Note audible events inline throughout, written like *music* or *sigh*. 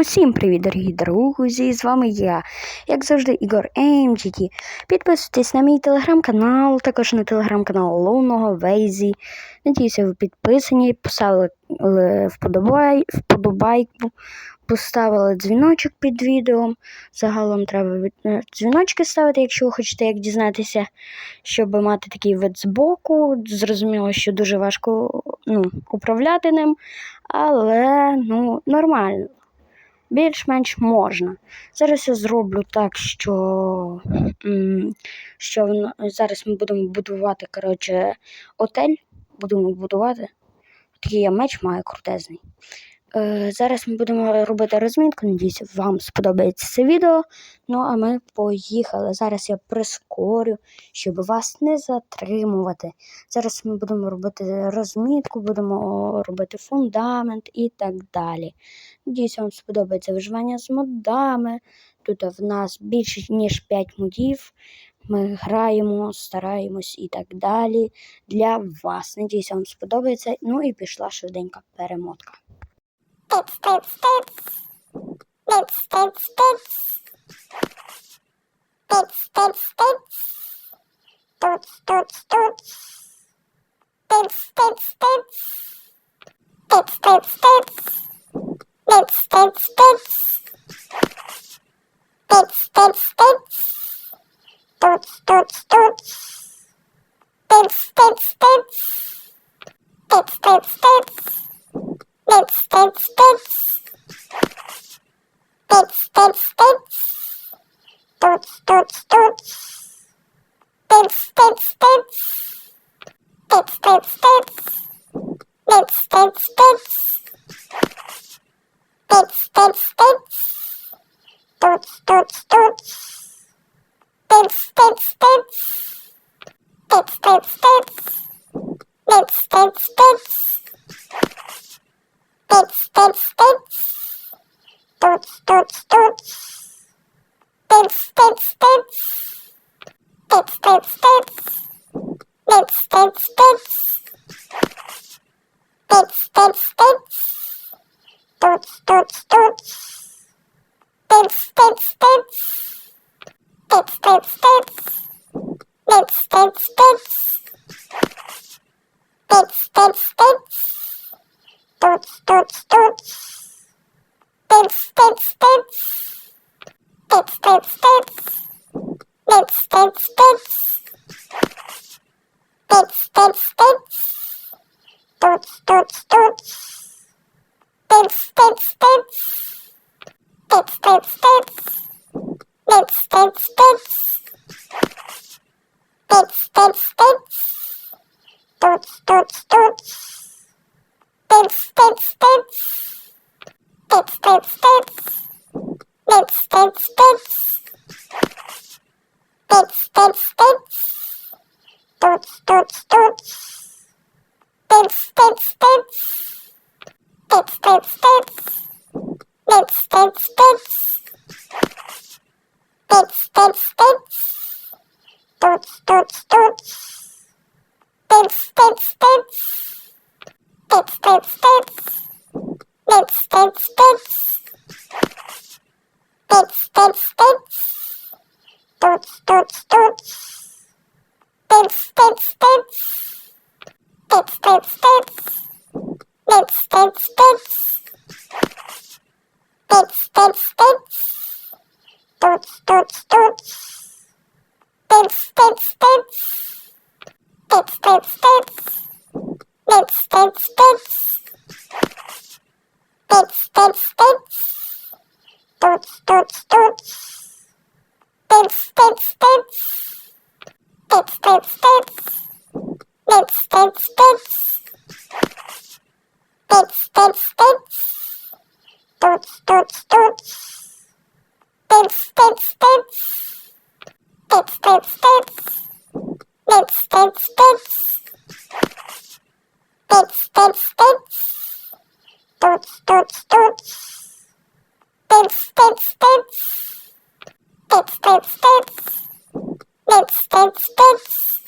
Усім привіт, дорогі друзі! З вами я, як завжди, Ігор МГТ. Підписуйтесь на мій телеграм-канал, також на телеграм-канал Лунного Вейзі. Надіюся, ви підписані, поставили вподобай, вподобайку, поставили дзвіночок під відео. Загалом треба е, дзвіночки ставити, якщо ви хочете як дізнатися, щоб мати такий вид збоку. Зрозуміло, що дуже важко ну, управляти ним, але ну, нормально. Більш-менш можна. Зараз я зроблю так, що, що зараз ми будемо будувати коротше, отель. Будемо будувати. Такий я меч маю крутезний. Е, зараз ми будемо робити розмінку. Надіюся, вам сподобається це відео. Ну а ми поїхали. Зараз я прискорю, щоб вас не затримувати. Зараз ми будемо робити розмітку, будемо робити фундамент і так далі. Надіюся, вам сподобається виживання з модами. Тут в нас більше ніж 5 модів. Ми граємо, стараємось і так далі. Для вас. Надіюся, вам сподобається. Ну і пішла швиденька перемотка. Тиц, тиц, тиц. Тиц, тиц, тиц. Тиц, тиц, тиц. Туц, туц, туц. Тиц, тиц, тиц. Тиц, тиц, тиц. Тиц, тиц, тиц. Тиц, тиц, тиц. Туц, туц, туц. Тиц, тиц, тиц. Тиц, тиц, тиц. Тиц, тиц, тиц. Тиц, тиц, тиц. Туц, туц, туц. Тиц, тиц, тиц. Тиц, тиц, тиц. Тиц, тиц, тиц. Тиц, тиц, тиц. Туц, туц, туц. Тиц, тиц, тиц. Тиц, тиц, тиц. Тиц, тиц, тиц. Тиц, тиц, тиц. Туц, туц, туц. Тиц, тиц, тиц. Тиц, тиц, тиц. Тиц, тиц, тиц. Тиц, тиц, тиц. Туц, туц, туц. Тиц, тиц, тиц. Тиц, тиц, тиц. Тиц, тиц, тиц. Тиц, тиц, тиц. Туц, туц, туц. Тиц, тиц, тиц. Тиц, тиц, тиц. Тиц, тиц, тиц. Тиц, тиц, тиц. Туц, туц, туц. Тиц, тиц, тиц. Тиц, тиц, тиц. Тиц, тиц, тиц. Тиц, тиц, тиц. Туц, туц, туц. Тиц, тиц, тиц. Тиц, тиц, тиц. Тиц, тиц, тиц. Тиц, тиц, тиц. Туц, туц, туц. Тиц, тиц, тиц. Тиц, тиц, тиц. Тиц, тиц, тиц. Тиц, тиц, тиц. Туц, туц, туц. Тиц, тиц, тиц. Тиц, тиц, тиц. Тиц, тиц, тиц. Тиц, тиц, тиц. Туц, туц, туц. Тиц, тиц, тиц. Тиц, тиц, тиц. Тиц, тиц, тиц. Тиц, тиц, тиц. Туц, туц, туц. Тиц, тиц, тиц. Тиц, тиц, тиц. Тиц, тиц, тиц. Тиц, тиц, тиц. Туц, туц, туц. Тиц, тиц, тиц. Тиц, тиц, тиц. Тиц, тиц, тиц. Тиц, тиц, тиц. Туц, туц, туц. Тиц, тиц, тиц. Тиц, тиц, тиц. Тиц, тиц, тиц. Тиц, тиц, тиц. Туц, туц, туц. Тиц, тиц, тиц. Тиц, тиц, тиц. Тиц, тиц,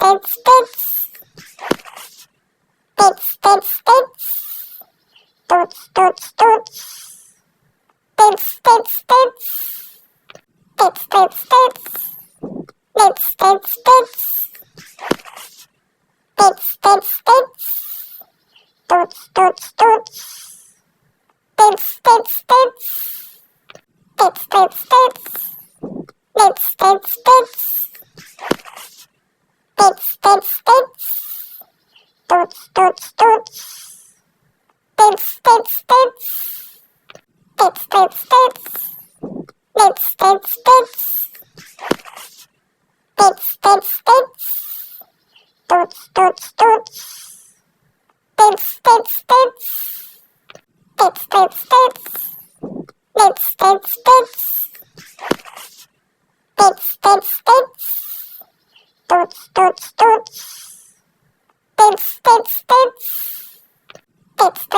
spit, spit, Totes, totes,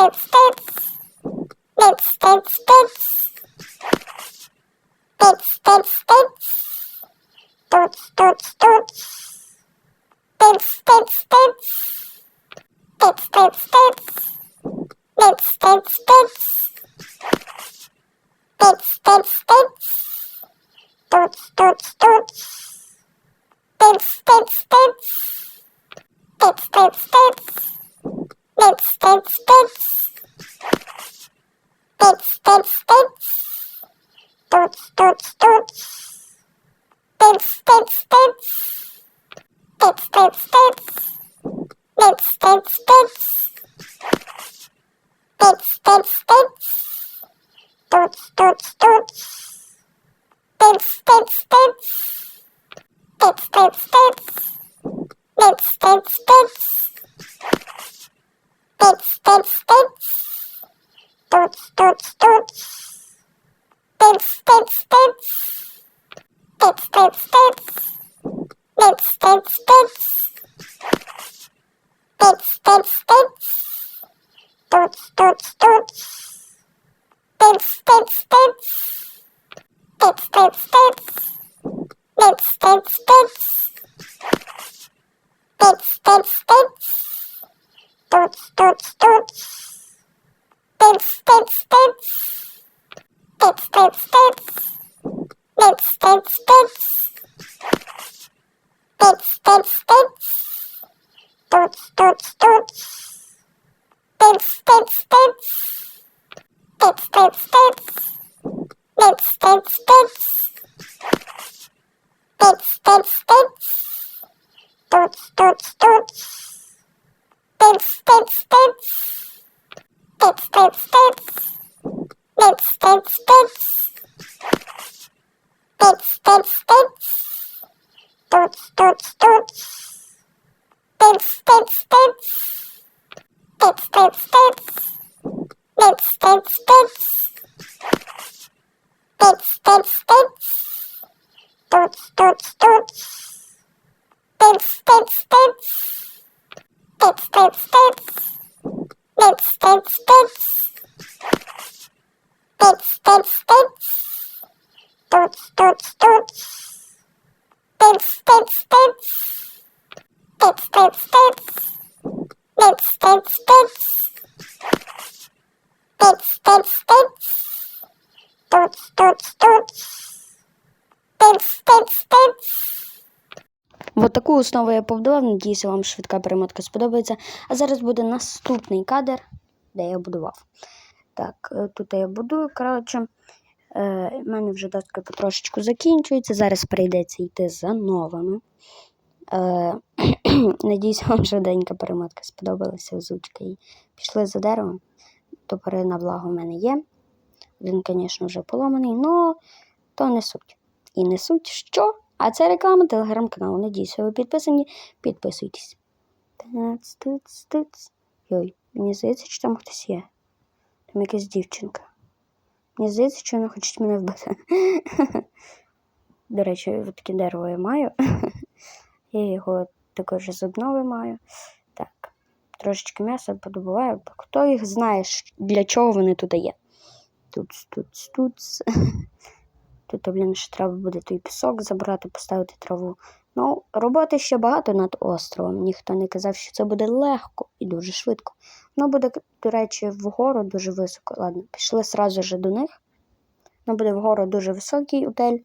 States, States. States, States, States. Toots, toots, toots. Toots, toots, toots. Toots, toots, toots. Toots, toots, toots. Toots, toots, toots. Toots, toots, toots. Toots, toots, toots. Toots, toots, toots. Toots, toots, toots. Toots, toots, toots. Toots, toots, toots toots, toots, toots. Tits, tits, tits. Tits, tits, tits. Tits, tits, tits. Tits, tits, tits. Tits, tits, tits. Tits, tits, tits. Toots, toots, toots. Tits, tits, tits. Tits, tits, tits. Tits, tits, tits. Tits, tits, tits. Toots, toots, toots. Tits, tits, tits. Тиц, тиц, тиц. Тиц, тиц, тиц. Тиц, тиц, тиц. Туц, туц, туц. Тиц, тиц, тиц. Вот таку основу я побудував. Надіюся, вам швидка перемотка сподобається. А зараз буде наступний кадр, де я будував. Так, е, тут я будую. коротше. Е, У мене вже доска потрошечку закінчується. Зараз прийдеться йти за новими. Е, *clears throat* *clears throat* надіюсь, вам швиденька перемотка сподобалася озвучка. І пішли за деревом. Топори на влагу в мене є. Він, звісно, вже поломаний, але то не суть. І не суть що? А це реклама телеграм-каналу. Надіюся, ви підписані. Підписуйтесь. Тиц. Йой, мені здається, що там хтось є. Там якась дівчинка. Мені здається, що вони хочуть мене вбити. *laughs* До речі, таке дерево я маю. *laughs* Я його також з обнови маю. Так, трошечки м'яса подобуваю. Хто їх знає, для чого вони тут є? Тут, тут, тут. Тут, блін, ще треба буде той пісок забрати, поставити траву. Ну, роботи ще багато над островом. Ніхто не казав, що це буде легко і дуже швидко. Воно буде, до речі, вгору дуже високо. Ладно, пішли сразу же до них. Воно буде вгору дуже високий утель.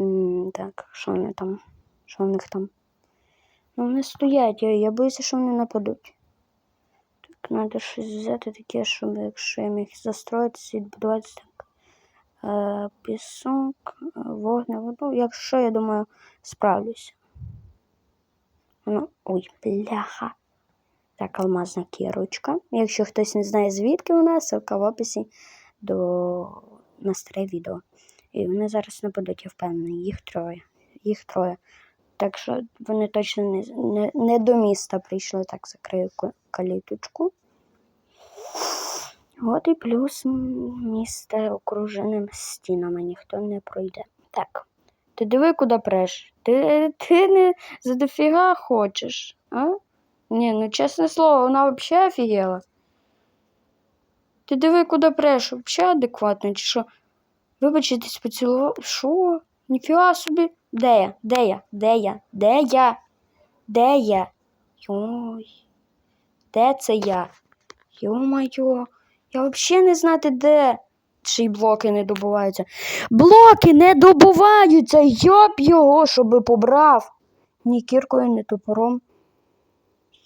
М, так, що вони там? Що в них там? Ну, вони стоять, я, я боюся, що вони нападуть. Так, треба щось взяти таке, щоб якщо я міг застроїтися і відбудуватися так. Е, пісок, е, вогне, ну, якщо, я думаю, справлюся. Ну, ой, бляха. Так, алмазна кірочка. Якщо хтось не знає, звідки вона, ссылка в описі до на старе відео. І вони зараз нападуть, я впевнений. Їх троє. Їх троє. Так що вони точно не, не, не до міста прийшли, так закрию каліточку. От і плюс місто окруженим стінами ніхто не пройде. Так. Ти диви, куди преш. Ти, ти не за дофіга хочеш, а? Ні, ну чесне слово, вона взагалі офігела. Ти диви, куди преш, взагалі адекватно, чи що? Вибачитись поцілував. Що? Ніфіга собі. Де я? Де я? Де я? Де я? Де я? Йой. Де це я? Йо-майо. Я взагалі не знати, де. Чи блоки не добуваються. Блоки не добуваються! Йоп його, щоби побрав. Ні кіркою, ні топором.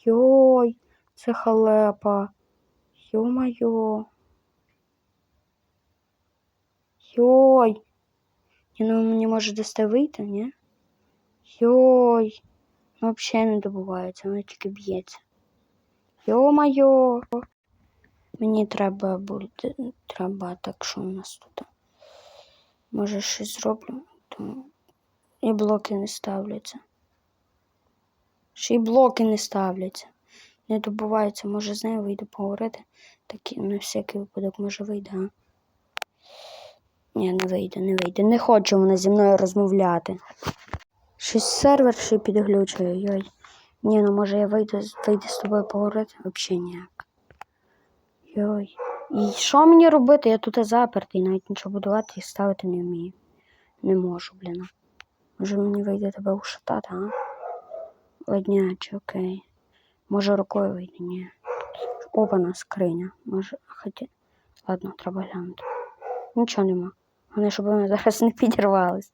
Йой, це халепа. Йо-майо. Йой. Ну мені може дасте вийти, ні? Йой. Ну, взагалі не добувається, воно тільки б'ється. Йо-майо. Мені треба буде. Треба так, що у нас тут. Може щось зроблю, то і блоки не ставляться. Ще й блоки не ставляться. Не добувається, може з нею вийде поговорити. Так на всякий випадок може вийде, а? Ні, не вийде, не вийде. Не хоче вона зі мною розмовляти. Щось сервер ще підглючує, йой. Ні, ну може я вийду, вийду з тобою поговорити? Взагалі ніяк. Йой. І що мені робити? Я тут запертий, навіть нічого будувати і ставити не вмію. Не можу, блін. Може мені вийде тебе ушатати, а? Ладняче, окей. Може рукою вийде, ні. Опана скриня. Може, хоча. Ладно, треба глянути. Нічого нема. Вони, щоб вони зараз не підірвались.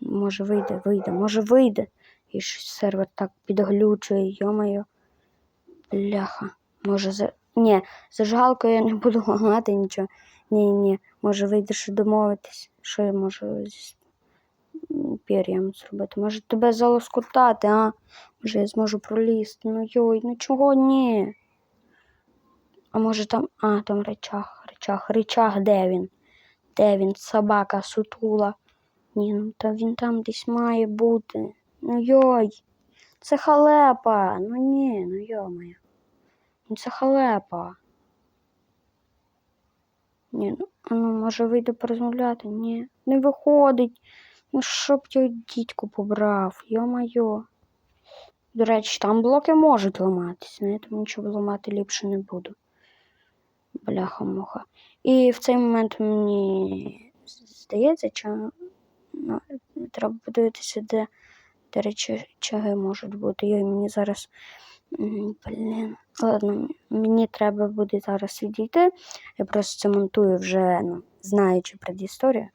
Може вийде, вийде, може вийде. І щось сервер так підглючує, йомаю. Бляха. Може за. Ні, зажигалкою я не буду ламати нічого. Ні, ні. Може вийде ще домовитись. Що я можу зі пір'ям зробити? Може тебе залоскутати, а? Може я зможу пролізти. Ну йой, ну чого ні? А може там. А, там речах, речах, речах, де він? Де він? Собака сутула. Ні, ну та він там десь має бути. Ну йой. Це халепа. Ну ні, ну йомаю. Ну це халепа. Ні, ну, ну може вийде порозмовляти? Ні, не виходить. Ну щоб його дідьку побрав, йо-майо. До речі, там блоки можуть ламатися, на тому нічого ламати ліпше не буду. Бляха-муха. І в цей момент мені здається, що ну, треба подивитися, де, де речі чаги можуть бути. Йой, мені зараз. Блін. Ладно, мені треба буде зараз відійти. Я просто це монтую вже, ну, знаючи предісторію.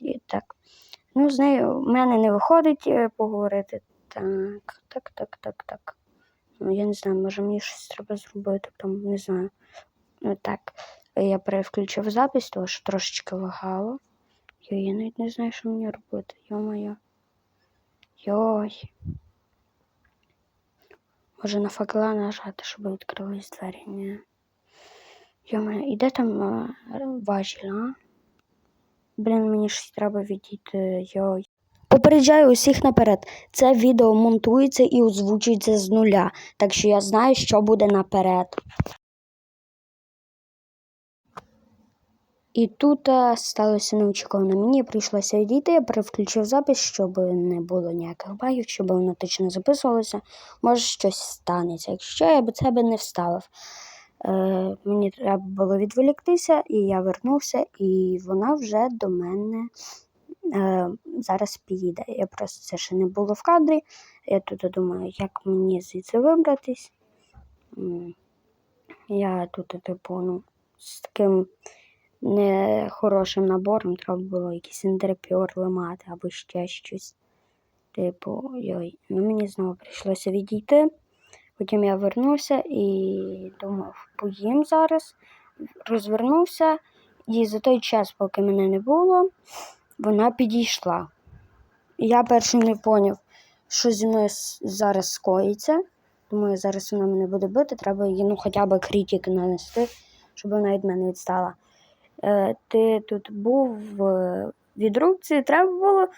І так. Ну, з нею в мене не виходить е, поговорити. Так, так, так, так, так. Ну, я не знаю, може мені щось треба зробити, там, не знаю. Ну так, я переключив запись, тому що трошечки лагало. Йой, я навіть не знаю, що мені робити. Йо-моє. Йой. Може на факела нажати, щоб відкрились двері. Ні. Йо-моє, і де там е, важіль, а? Блін, мені ж треба відійти. Йой. Попереджаю усіх наперед. Це відео монтується і озвучується з нуля, так що я знаю, що буде наперед. І тут е, сталося неочікувано. Мені прийшлося відійти, я переключив запис, щоб не було ніяких багів, щоб воно точно записувалося. Може щось станеться. Якщо я б це би не вставив. Е, мені треба було відволіктися, і я вернувся, і вона вже до мене е, зараз підійде. Я просто це ще не було в кадрі. Я тут думаю, як мені звідси вибратись. Я тут, типу, ну, з таким нехорошим набором треба було якийсь інтерпіор ламати або ще щось. Типу, йой, ну мені знову прийшлося відійти. Потім я вернувся і думав, поїм зараз, розвернувся, і за той час, поки мене не було, вона підійшла. Я перший не поняв, що зі мною зараз скоїться. Думаю, зараз вона мене буде бити, треба їй ну, хоча б критик нанести, щоб вона від мене відстала. Е, ти тут був в відрубці, треба було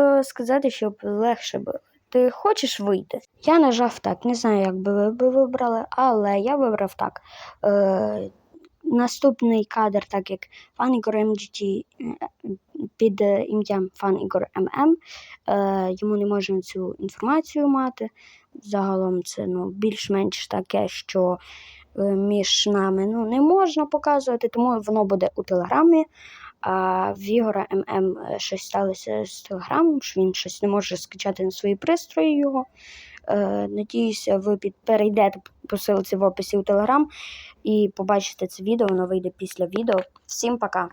е, сказати, щоб легше було. Ти хочеш вийти? Я нажав так, не знаю, як би ви вибрали, але я вибрав так. Е, наступний кадр, так як Фан Ігор MGT е, під ім'ям Фан Ігор ММ, е, йому не можна цю інформацію мати. Загалом це ну, більш-менш таке, що між нами ну, не можна показувати, тому воно буде у телеграмі. А в Ігора ММ е, щось сталося з телеграмом, що він щось не може скачати на свої пристрої його. Е, надіюся, ви під, перейдете по силці в описі у Телеграм і побачите це відео, воно вийде після відео. Всім пока!